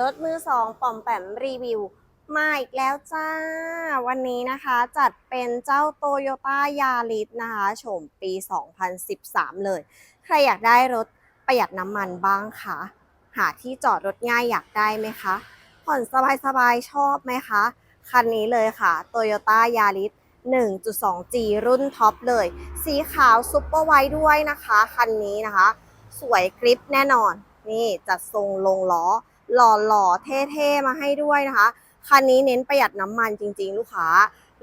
รถมือสองปอมแปมรีวิว มาอีกแล้วจ้า วันนี้นะคะจัดเป็นเจ้าโตโยต้ายาริสนะคะโฉมปี 2013 เลย ใครอยากได้รถประหยัดน้ำมันบ้างคะ หาที่จอดรถง่ายอยากได้ไหมคะ ผ่อนสบายๆ ชอบไหมคะ คันนี้เลยค่ะ Toyota Yaris 1.2G รุ่นท็อปเลย สีขาวซุปเปอร์ไวท์ด้วยนะคะ คันนี้นะคะ สวยกริปแน่นอน นี่จัดทรงลงล้อ หล่อหล่อๆ เท่ๆ มาให้ด้วยนะคะ คันนี้เน้นประหยัดน้ำมันจริง ๆ ลูกค้า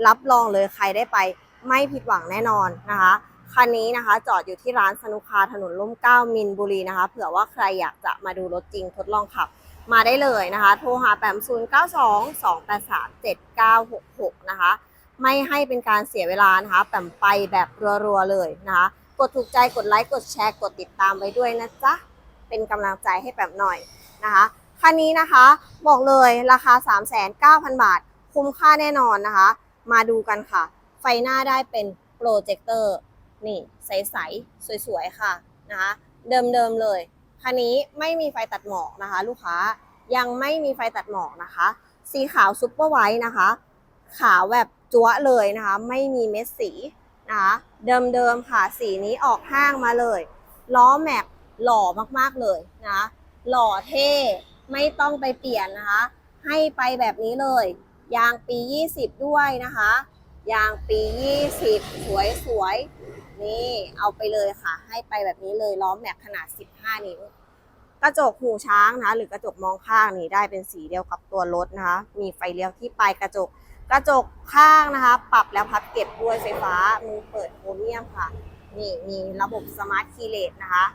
รับรองเลยใครได้ไปไม่ผิดหวังแน่นอนนะคะ คันนี้นะคะจอดอยู่ที่ร้านสนุคาถนนร่มเก้ามินบุรีนะคะ เผื่อว่าใครอยากจะมาดูรถจริงทดลองขับ มาได้เลยนะคะ โทรหาแปม0 9 2 2 8 3 7 9 6 6นะคะ ไม่ให้เป็นการเสียเวลานะคะแปมไปแบบรัวๆเลยนะคะกดถูกใจกดไลค์กดแชร์กดติดตามไว้ด้วยนะจ๊ะเป็นกำลังใจให้แปมหน่อยนะคะ คันนี้นะคะ บอกเลยราคา 39,000 บาท คุ้มค่าแน่นอนนะคะ มาดูกันค่ะ ไฟหน้าได้เป็นโปรเจคเตอร์นี่ใสๆ สวยๆ ค่ะนะคะเดิมๆเลยคันนี้ไม่มีไฟตัดหมอกนะคะ ลูกค้ายังไม่มีไฟตัดหมอกนะคะ สีขาวซุปเปอร์ไวท์นะคะ ขาวแบบจั๊วเลยนะคะ ไม่มีเม็ดสีนะคะเดิมๆค่ะสีนี้ออกห้างมาเลย ล้อแม็กหล่อมากๆเลยนะหล่อเท่ ไม่ต้องไปเปลี่ยนนะคะ ให้ไปแบบนี้เลย ยางปี 20 ด้วยนะคะ ยางปี 20 สวยๆ นี่เอาไปเลยค่ะ ให้ไปแบบนี้เลยล้อมแม็กขนาด 15 นิ้ว กระจกหูช้างนะ หรือกระจกมองข้างนี่ได้เป็นสีเดียวกับตัวรถนะคะ มีไฟเลี้ยวที่ปลายกระจกกระจกข้างนะคะ ปรับแล้วพับเก็บด้วยไฟฟ้ามือเปิดโครเมียมค่ะ นี่มีระบบสมาร์ทคีเลสนะคะ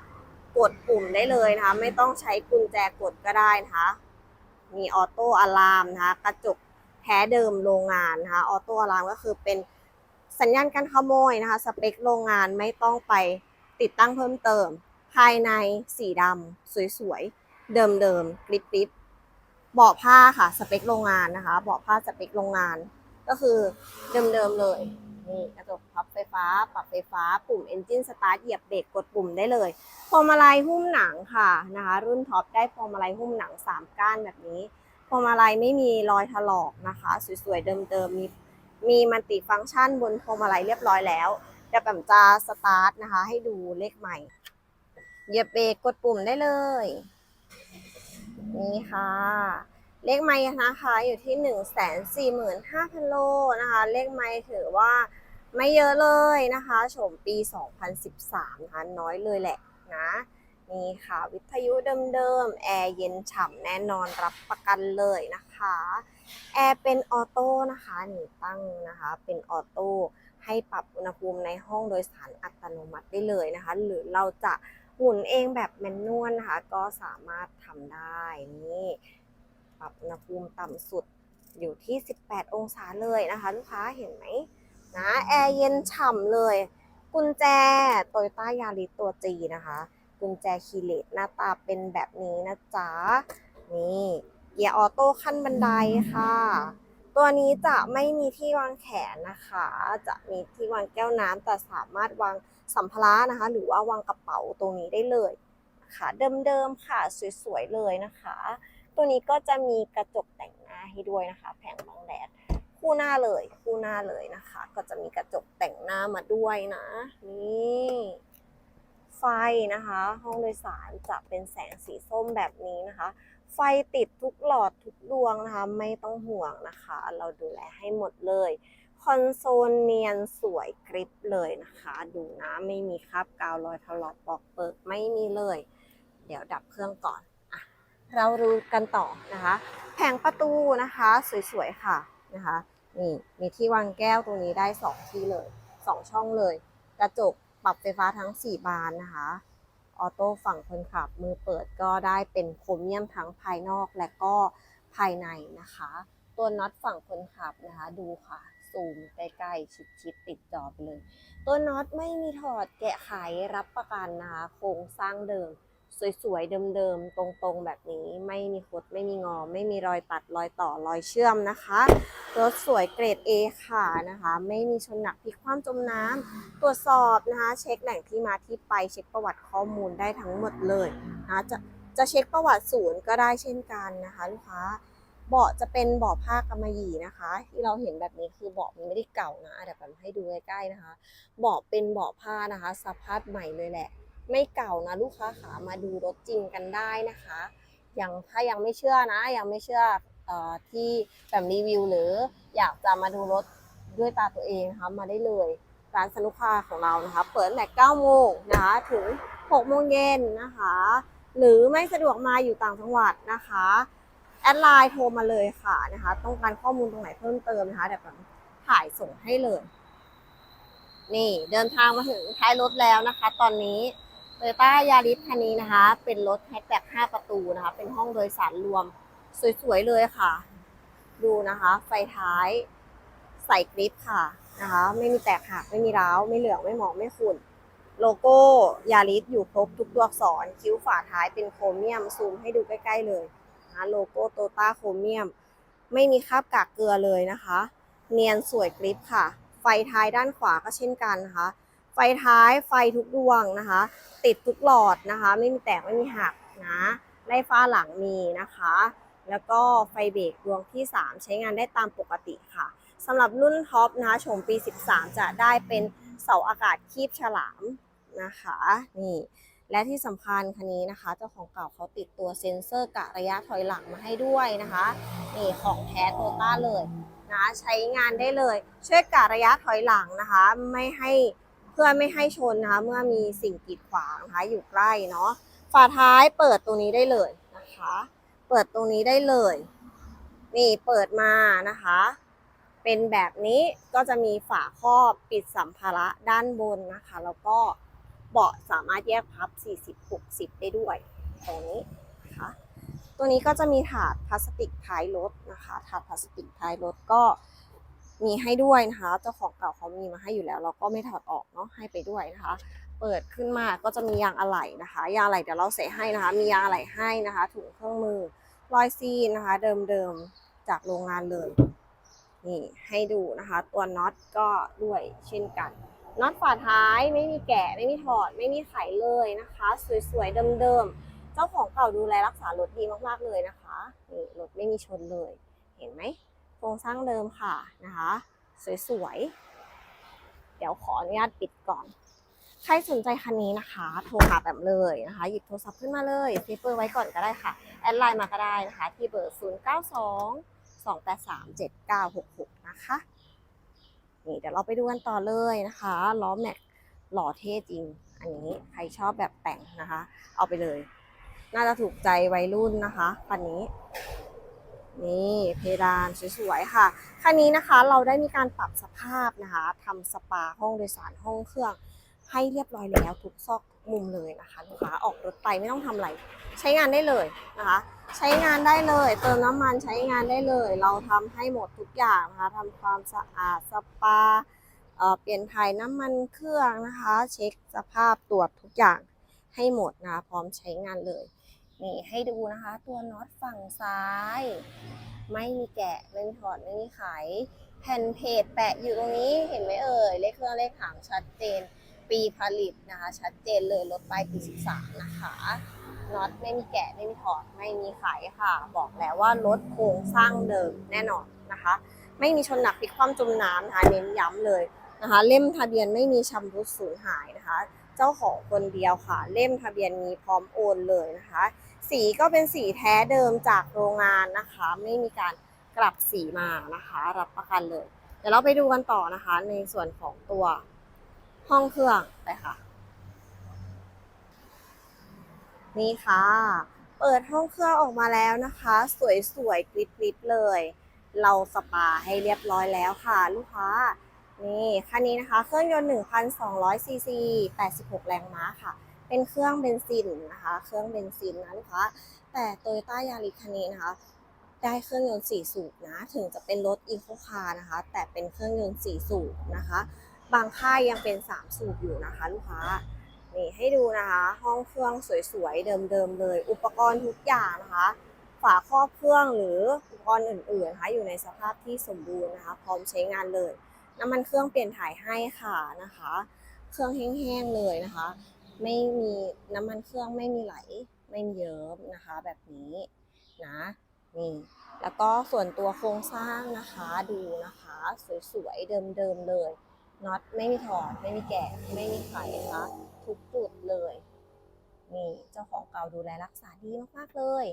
กดปุ่มได้เลยนะคะ ไม่ต้องใช้กุญแจกดก็ได้นะคะ มีออโต้อะลามนะคะ กระจกแท้เดิมโรงงานนะคะ ออโต้อะลามก็คือเป็นสัญญาณการขโมยนะคะ สเปคโรงงานไม่ต้องไปติดตั้งเพิ่มเติม ภายในสีดำสวยๆ เดิมๆกริบกริบเบาะผ้าค่ะ สเปคโรงงานนะคะ เบาะผ้าสเปคโรงงาน ก็คือเดิมๆเลย นี่กระจกพับไฟฟ้า ปรับไฟฟ้า ปุ่ม Engine Start เหยียบเบรกกดปุ่มได้เลยพวงมาลัยหุ้มหนังค่ะนะคะ รุ่นท็อปได้พวงมาลัยหุ้มหนัง 3 ก้านแบบนี้พวงมาลัยไม่มีรอยถลอกนะคะ สวยๆเดิมๆมีมีมัลติฟังก์ชันบนพวงมาลัยเรียบร้อยแล้วเดี๋ยวแปมจะสตาร์ทนะคะ ให้ดูเลขใหม่เหยียบเบรกกดปุ่มได้เลย นี่ค่ะ เลขไม้นะคะอยู่ที่ 1 4 5 0 0 0 โลนะคะ เลขไม้ถือว่าไม่เยอะเลยนะคะโฉมปี 2013 นะคะ น้อยเลยแหละนะนี่ค่ะ วิทยุเดิมๆ แอร์เย็นฉ่ำแน่นอนรับประกันเลยนะคะ แอร์เป็นออโต้นะคะนี่ตั้งนะคะเป็นออโต้ให้ปรับอุณหภูมิในห้องโดยสารอัตโนมัติได้เลยนะคะ หรือเราจะหมุนเองแบบแมนนวลนะคะ ก็สามารถทำได้นี่ ปรับอุณหภูมิต่ำสุดอยู่ที่ 18 องศาเลยนะคะ ลูกค้าเห็นไหมนะแอร์เย็นฉ่ำเลย กุญแจโตโยต้ายาริตัวจีนะคะ กุญแจคีเลสหน้าตาเป็นแบบนี้นะจ๊ะ นี่เกียร์ออโต้ขั้นบันไดค่ะ ตัวนี้จะไม่มีที่วางแขนนะคะ จะมีที่วางแก้วน้ำแต่สามารถวางสัมภาระนะคะ หรือว่าวางกระเป๋าตรงนี้ได้เลยนะคะเดิมๆค่ะ สวยๆเลยนะคะ ตัวนี้ก็จะมีกระจกแต่งหน้าให้ด้วยนะคะ แผงบังแดดคู่หน้าเลยคู่หน้าเลยนะคะ ก็จะมีกระจกแต่งหน้ามาด้วยนะ นี่ไฟนะคะ ห้องโดยสารจะเป็นแสงสีส้มแบบนี้นะคะ ไฟติดทุกหลอดทุกดวงนะคะ ไม่ต้องห่วงนะคะ เราดูแลให้หมดเลยคอนโซลเนียนสวยกริบเลยนะคะ ดูนะไม่มีคราบกาวรอยถลอกปอกเปิกไม่มีเลย เดี๋ยวดับเครื่องก่อน เรารู้กันต่อนะคะ แผงประตูนะคะสวยๆค่ะนะคะนี่มีที่วางแก้วตรงนี้ได้ 2 ที่เลย 2 ช่องเลย กระจกปรับไฟฟ้าทั้ง 4 บานนะคะออโต้ฝั่งคนขับมือเปิดก็ได้เป็นโครเมียมทั้งภายนอกและก็ภายในนะคะ ตัวน็อตฝั่งคนขับนะคะ ดูค่ะ ซูมใกล้ๆ ชิดๆติดจอไปเลย ตัวน็อตไม่มีถอดแกะไขรับประกันนะคะโครงสร้างเดิม สวยๆ เดิมๆ ตรงๆ แบบนี้ไม่มีคดไม่มีงอ ไม่มีรอยตัดรอยต่อรอยเชื่อมนะคะรถสวยเกรด A ค่ะนะคะ ไม่มีชนหนักพลิกคว่ำจมน้ำตรวจสอบนะคะ เช็คแหล่งที่มาที่ไปเช็คประวัติข้อมูลได้ทั้งหมดเลยนะคะจะจะเช็คประวัติศูนย์ก็ได้เช่นกันนะคะลูกค้าเบาะจะเป็นเบาะผ้ากำมะหยี่นะคะ ที่เราเห็นแบบนี้คือเบาะมันไม่ได้เก่านะเดี๋ยวแบบให้ดูใกล้ๆนะคะ เบาะเป็นเบาะผ้านะคะ สภาพใหม่เลยแหละ ไม่เก่านะลูกค้าขามาดูรถจริงกันได้นะคะยังถ้ายังไม่เชื่อนะ ยังไม่เชื่ออที่แบบรีวิว หรืออยากจะมาดูรถด้วยตาตัวเองนะคะมาได้เลยร้านสนุกคาของเรานะคะ เปิดตั้งแต่9โมงนะคะถึง6โมงเย็นนะคะ หรือไม่สะดวกมาอยู่ต่างจังหวัดนะคะแอดไลน์โทรมาเลยค่ะนะคะ ต้องการข้อมูลตรงไหนเพิ่มเติมนะคะเดี๋ยวผมถ่ายส่งให้เลย นี่เดินทางมาถึงท้ายรถแล้วนะคะ ตอนนี้ โตโยต้ายาริสคันนี้นะคะ เป็นรถแฮชแบ็ก5ประตูนะคะ เป็นห้องโดยสารรวมสวยๆเลยค่ะ ดูนะคะ ไฟท้าย ใส่กริปค่ะนะคะ ไม่มีแตกหักไม่มีร้าวไม่เหลืองไม่หมองไม่ขุ่น โลโก้ยาริสอยู่ครบทุกตัวอักษรคิ้วฝาท้ายเป็นโครเมียมซูมให้ดูใกล้ๆเลยนะะโลโก้โตต้าโครเมียม ไม่มีคราบกากเกลือเลยนะคะ เนียนสวยกริปค่ะ ไฟท้ายด้านขวาก็เช่นกันนะคะ ไฟท้ายไฟทุกดวงนะคะ ติดทุกหลอดนะคะ ไม่มีแตกไม่มีหักนะไล่ฟ้าหลังมีนะคะ แล้วก็ไฟเบรกดวงที่ 3 ใช้งานได้ตามปกติค่ะสำหรับรุ่นท็อปนะคะชมปี 13 จะได้เป็นเสาอากาศคีบฉลามนะคะนี่และที่สำคัญคันนี้นะคะเจ้าของเก่าเขาติดตัวเซ็นเซอร์กะระยะถอยหลังมาให้ด้วยนะคะนี่ของแท้โตต้าเลยนะใช้งานได้เลย ช่วยกะระยะถอยหลังนะคะ ไม่ให้ พื่อไม่ให้ชนนะคะเมื่อมีสิ่งกีดขวางนะคะอยู่ใกล้เนาะฝาท้ายเปิดตรงนี้ได้เลยนะคะ เปิดตรงนี้ได้เลย นี่เปิดมานะคะ เป็นแบบนี้ก็จะมีฝาครอบปิดสัมภาระด้านบนนะคะ แล้วก็เบาะสามารถแยกพับ 40-60 ได้ด้วย ตรงนี้นะคะตัวนี้ก็จะมีถาดพลาสติกท้ายรถนะคะ ถาดพลาสติกท้ายรถก็ มีให้ด้วยนะคะ เจ้าของเก่าเขามีมาให้อยู่แล้ว เราก็ไม่ถอดออกเนาะให้ไปด้วยนะคะ เปิดขึ้นมาก็จะมียางอะไหล่นะคะ ยางอะไหล่เดี๋ยวเราใส่ให้นะคะ มียางอะไหล่ให้นะคะ ถุงเครื่องมือรอยซีนนะคะ เดิมๆจากโรงงานเลยนี่ให้ดูนะคะ ตัวน็อตก็ด้วยเช่นกันน็อตฝาท้ายไม่มีแกะไม่มีถอดไม่มีไขเลยนะคะ สวยๆเดิมๆเจ้าของเก่าดูแลรักษารถดีมากๆเลยนะคะนี่รถไม่มีชนเลย เห็นไหม โครงสร้างเดิมค่ะนะคะ สวยๆ เดี๋ยวขออนุญาตปิดก่อน ใครสนใจคันนี้นะคะ โทรหาแบบเลยนะคะ หยิบโทรศัพท์ขึ้นมาเลยเซฟเบอร์ไว้ก่อนก็ได้ค่ะ แอดไลน์มาก็ได้นะคะ ที่เบอร์ 0 9 2 2 8 3 7 9 6 6 นะคะนี่เดี๋ยวเราไปดูกันต่อเลยนะคะล้อแม็กหล่อเท่จริง อันนี้ใครชอบแบบแต่งนะคะ เอาไปเลย น่าจะถูกใจวัยรุ่นนะคะคันนี้ นี่เพดานสวยๆค่ะคันนี้นะคะเราได้มีการปรับสภาพนะคะทำสปาห้องโดยสารห้องเครื่อง ให้เรียบร้อยแล้วทุกซอกทุกมุมเลยนะคะลูกค้าออกรถไปไม่ต้องทำอะไร ใช้งานได้เลยนะคะ ใช้งานได้เลย เติมน้ำมันใช้งานได้เลย เราทำให้หมดทุกอย่างนะคะทำความสะอาดสปาเเปลี่ยนถ่ายน้ำมันเครื่องนะคะ เช็คสภาพตรวจทุกอย่างให้หมดนะคะพร้อมใช้งานเลย นี่ให้ดูนะคะตัวน็อตฝั่งซ้าย ไม่มีแกะไม่มีถอดไม่มีไข แผ่นเพจแปะอยู่ตรงนี้เห็นไหมเอ่ย เลขเครื่องเลขถังชัดเจน ปีผลิตนะคะ ชัดเจนเลยรถไปปี 13 นะคะน็อตไม่มีแกะไม่มีถอดไม่มีไขค่ะ บอกแล้วว่ารถโครงสร้างเดิมแน่นอนนะคะ ไม่มีชนหนักพลิกคว่ำจมน้ำนะคะเน้นย้ำเลยนะคะ เล่มทะเบียนไม่มีชำรุดสูญหายนะคะ เจ้าของคนเดียวค่ะ เล่มทะเบียนมีพร้อมโอนเลยนะคะ สีก็เป็นสีแท้เดิมจากโรงงานนะคะ ไม่มีการกลับสีมานะคะ รับประกันเลย เดี๋ยวเราไปดูกันต่อนะคะ ในส่วนของตัวห้องเครื่องไปค่ะ นี่ค่ะ เปิดห้องเครื่องออกมาแล้วนะคะ สวยๆกริบๆเลย เราสปาให้เรียบร้อยแล้วค่ะ ลูกค้า นี่คันนี้นะคะ เครื่องยนต์ 1,200ซีซี86 แรงม้าค่ะ เป็นเครื่องเบนซินนะคะ เครื่องเบนซินนะลูกค้าแต่โตโยต้ายาริคันนี้นะคะได้เครื่องยนต์4สูบนะ ถึงจะเป็นรถอีโคคาร์นะคะ แต่เป็นเครื่องยนต์4สูบนะคะ บางค่ายยังเป็น 3 สูบอยู่นะคะ ลูกค้านี่ให้ดูนะคะ ห้องเครื่องสวยๆ เดิมๆเลย อุปกรณ์ทุกอย่างนะคะ ฝาครอบเครื่องหรืออุปกรณ์อื่นๆนะคะอยู่ในสภาพที่สมบูรณ์นะคะ พร้อมใช้งานเลย น้ำมันเครื่องเปลี่ยนถ่ายให้ค่ะนะคะ เครื่องแห้งๆเลยนะคะ ไม่มีน้ำมันเครื่องไม่มีไหลไม่มีเยิ้มนะคะ แบบนี้นะนี่แล้วก็ส่วนตัวโครงสร้างนะคะดูนะคะ สวยๆเดิมๆเลยน็อตไม่มีถอดไม่มีแกะไม่มีไขนะคะทุกจุดเลยนี่เจ้าของเก่าดูแลรักษาดีมากๆเลย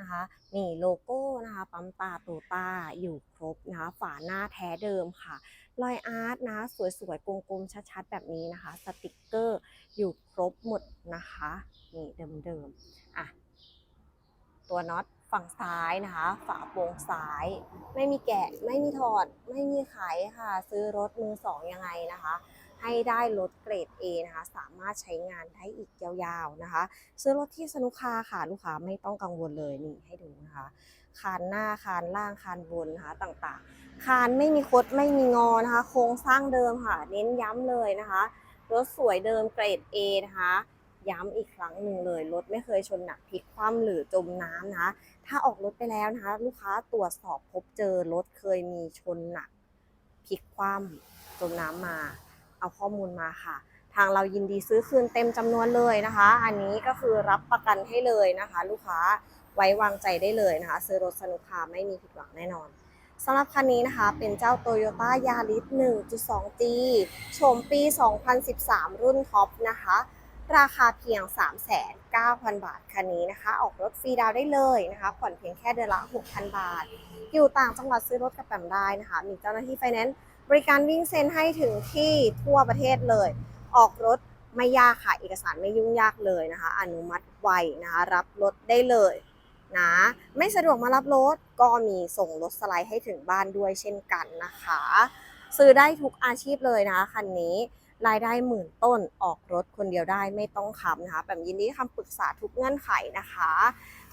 นะคะนี่โลโก้นะคะปั๊มตาโตต้าอยู่ครบนะคะฝาหน้าแท้เดิมค่ะรอยอาร์ตนะสวยๆกลมๆชัดๆ แบบนี้นะคะ สติกเกอร์อยู่ครบหมดนะคะนี่เดิมๆอะตัวน็อตฝั่งซ้ายนะคะ ฝาโปร่งซ้าย ไม่มีแกะไม่มีถอด ไม่มีไขค่ะ ซื้อรถมือสองยังไงนะคะ ให้ได้รถเกรด A นะคะ สามารถใช้งานได้อีกยาวๆนะคะ ซื้อรถที่สนุกคาค่ะลูกค้าไม่ต้องกังวลเลยนี่ให้ดูนะคะคานหน้าคานล่างคานบนนะคะต่างๆ คานไม่มีคดไม่มีงอนะคะ โครงสร้างเดิมค่ะ เน้นย้ำเลยนะคะรถสวยเดิมเกรด A นะคะย้ำอีกครั้งหนึ่งเลยรถไม่เคยชนหนักพลิกคว่ำหรือจมน้ำนะคะถ้าออกรถไปแล้วนะคะ ลูกค้าตรวจสอบพบเจอรถเคยมีชนหนักพลิกคว่ำจมน้ำมา เอาข้อมูลมาค่ะ ทางเรายินดีซื้อคืนเต็มจำนวนเลยนะคะ อันนี้ก็คือรับประกันให้เลยนะคะ ลูกค้าไว้วางใจได้เลยนะคะ ซื้อรถสนุกคาไม่มีผิดหวังแน่นอนสำหรับคันนี้นะคะ เป็นเจ้า Toyota Yaris 1.2G โฉมปี 2013 รุ่นท็อปนะคะ ราคาเพียง 3,900 บาทคันนี้นะคะ ออกรถฟรีดาวได้เลยนะคะ ผ่อนเพียงแค่เดือนละ 6,000 บาท อยู่ต่างจังหวัดซื้อรถกับแปมได้นะคะ มีเจ้าหน้าที่ไฟแนนซ์ บริการวิ่งเซ็นให้ถึงที่ทั่วประเทศเลย ออกรถไม่ยากค่ะ เอกสารไม่ยุ่งยากเลยนะคะ อนุมัติไวนะคะ รับรถได้เลยนะ ไม่สะดวกมารับรถก็มีส่งรถสไลด์ให้ถึงบ้านด้วยเช่นกันนะคะ ซื้อได้ทุกอาชีพเลยนะคันนี้รายได้หมื่นต้นออกรถคนเดียวได้ไม่ต้องค้ำนะคะแบบยินดีคำปรึกษาทุกเงื่อนไขนะคะ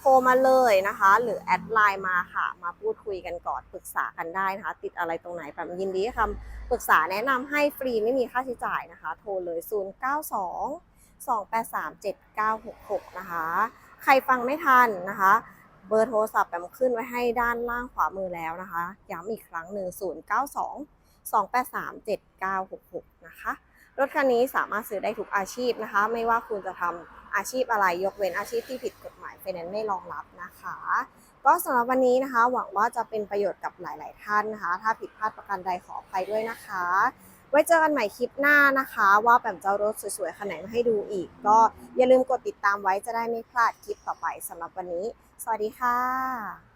โทรมาเลยนะคะ หรือแอดไลน์มาค่ะ มาพูดคุยกันก่อนปรึกษากันได้นะคะ ติดอะไรตรงไหนแบบยินดีคำปรึกษาแนะนำให้ฟรีไม่มีค่าใช้จ่ายนะคะ โทรเลย 092 283 7966 นะคะ ใครฟังไม่ทันนะคะ เบอร์โทรศัพท์แปมขึ้นไว้ให้ด้านล่างขวามือแล้วนะคะ ย้ำอีกครั้งหนึ่ง092 283 7966 นะคะ รถคันนี้สามารถซื้อได้ทุกอาชีพนะคะ ไม่ว่าคุณจะทำอาชีพอะไรยกเว้นอาชีพที่ผิดกฎหมาย ไฟแนนซ์ไม่รองรับนะคะ ก็สำหรับวันนี้นะคะ หวังว่าจะเป็นประโยชน์กับหลาย ๆ ท่านนะคะ ถ้าผิดพลาดประการใดขออภัยด้วยนะคะ ไว้เจอกันใหม่คลิปหน้านะคะ ว่าแปมจะเอารถสวย ๆคันไหนมาให้ดูอีก ก็อย่าลืมกดติดตามไว้จะได้ไม่พลาดคลิปต่อไปสำหรับวันนี้ สวัสดีค่ะ